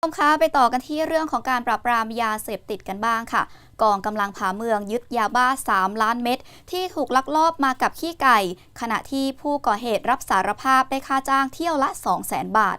ผู้ชมคะไปต่อกันที่เรื่องของการปราบปรามยาเสพติดกันบ้างค่ะ กองกำลังผาเมืองยึดยาบ้า 3 ล้านเม็ดที่ถูกลักลอบมากับขี้ไก่ ขณะที่ผู้ก่อเหตุรับสารภาพได้ค่าจ้างเที่ยวละ 200,000 บาท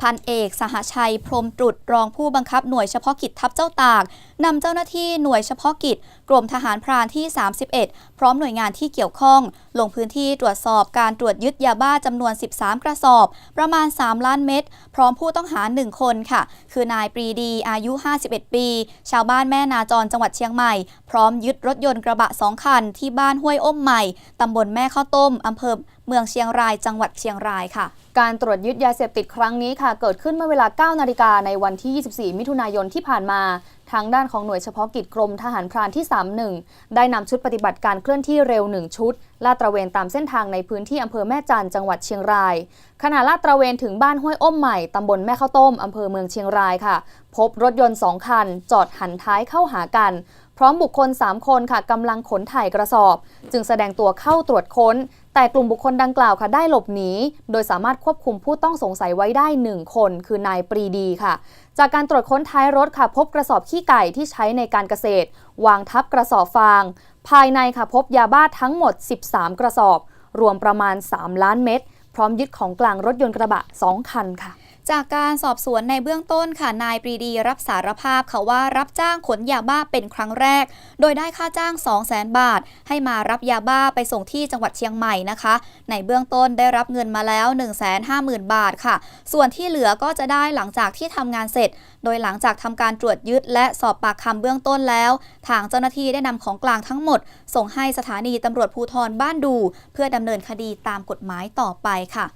พันเอกสหชัยพรมตรุดรองผู้บังคับหน่วยเฉพาะกิจทัพเจ้าตาก นำเจ้าหน้าที่หน่วยเฉพาะกิจ กรมทหารพรานที่ 31 พร้อมหน่วยงานที่เกี่ยวข้อง ลงพื้นที่ตรวจสอบการตรวจยึดยาบ้าจำนวน 13 กระสอบ ประมาณ 3 ล้านเม็ดพร้อมผู้ต้องหา 1 คนค่ะ คือนายปรีดีอายุ 51 ปี ชาวบ้านแม่นาจรจังหวัดเชียงใหม่ พร้อมยึดรถยนต์กระบะ 2 คัน ที่บ้านห้วยอ้มใหม่ตำบลแม่ข้าวต้มอำเภอเมืองเชียงรายจังหวัดเชียงรายค่ะ การตรวจยึดยาเสพติดครั้งนี้ค่ะ เกิดขึ้นเมื่อเวลา 9 นาฬิกาในวันที่ 24 มิถุนายนที่ผ่านมา ทางด้านของหน่วยเฉพาะกิจกรมทหารพรานที่ 31 ได้นำชุดปฏิบัติการเคลื่อนที่เร็ว 1 ชุด ลาดตระเวนตามเส้นทางในพื้นที่อำเภอแม่จันจังหวัดเชียงราย ขณะลาดตระเวนถึงบ้านห้วยอ้มใหม่ตำบลแม่ข้าวต้มอำเภอเมืองเชียงรายค่ะ พบรถยนต์ 2 คัน จอดหันท้ายเข้าหากัน พร้อมบุคคล 3 คนค่ะกำลังขนถ่ายกระสอบ จึงแสดงตัวเข้าตรวจค้น แต่กลุ่มบุคคลดังกล่าวค่ะได้หลบหนี โดยสามารถควบคุมผู้ต้องสงสัยไว้ได้ 1 คน คือนายปรีดีค่ะ จากการตรวจค้นท้ายรถค่ะ พบกระสอบขี้ไก่ที่ใช้ในการเกษตร วางทับกระสอบฟาง ภายในค่ะพบยาบ้าทั้งหมด 13 กระสอบ รวมประมาณ 3 ล้านเม็ดพร้อมยึดของกลางรถยนต์กระบะ 2 คันค่ะ จากการสอบสวนในเบื้องต้นค่ะนายปรีดีรับสารภาพค่ะว่ารับจ้างขนยาบ้าเป็นครั้งแรก โดยได้ค่าจ้าง 200,000บาท ให้มารับยาบ้าไปส่งที่จังหวัดเชียงใหม่นะคะ ในเบื้องต้นได้รับเงินมาแล้ว 150,000 บาทค่ะ ส่วนที่เหลือก็จะได้หลังจากที่ทำงานเสร็จ โดยหลังจากทำการตรวจยึดและสอบปากคำเบื้องต้นแล้ว ทางเจ้าหน้าที่ได้นำของกลางทั้งหมด ส่งให้สถานีตำรวจภูธรบ้านดู เพื่อดำเนินคดีตามกฎหมายต่อไปค่ะ